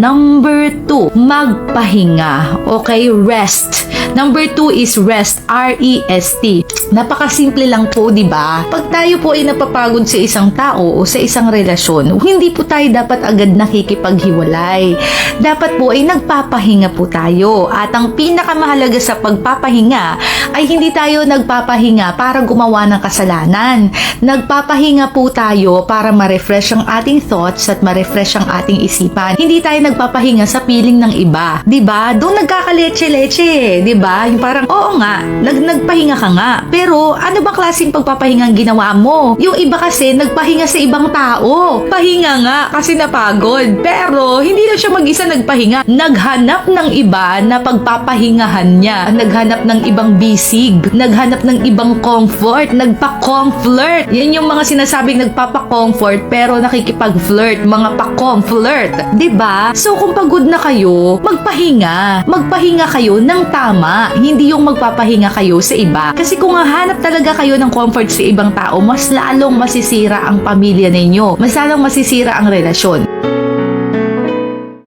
Number two, magpahinga. Okay, rest. Number two is rest. R-E-S-T. Napakasimple lang po, di ba? Pag tayo po ay napapagod sa isang tao o sa isang relasyon, hindi po tayo dapat agad nakikipaghiwalay. Dapat po ay nagpapahinga po tayo. At ang pinakamahalaga sa pagpapahinga ay hindi tayo nagpapahinga para gumawa ng kasalanan. Nagpapahinga po tayo para ma-refresh ang ating thoughts at ma-refresh ang ating isipan. Hindi tayo nagpapahinga sa piling ng iba. 'Di ba? Doon nagkakaleche-leche, 'di ba? Yung parang, oo nga, nag nagpahinga ka nga. Pero ano bang klaseng pagpapahinga ang ginawa mo? Yung iba kasi nagpahinga sa ibang tao. Pahinga nga kasi napagod. Pero hindi na siya mag-isa nagpahinga. Naghanap ng iba na pagpapahingahan niya. Naghanap ng ibang bisig. Naghanap ng ibang comfort. Nagpa-comflirt. Yan yung mga sinasabing nagpapa-comfort pero nakikipag-flirt. Mga pa-comflirt. ba? So kung pagod na kayo, magpahinga. Magpahinga kayo ng tama. Hindi yung magpapahinga kayo sa iba. Kasi kung hahanap talaga kayo ng comfort sa ibang tao, mas lalong masisira ang pamilya ninyo. Mas lalong masisira ang relasyon.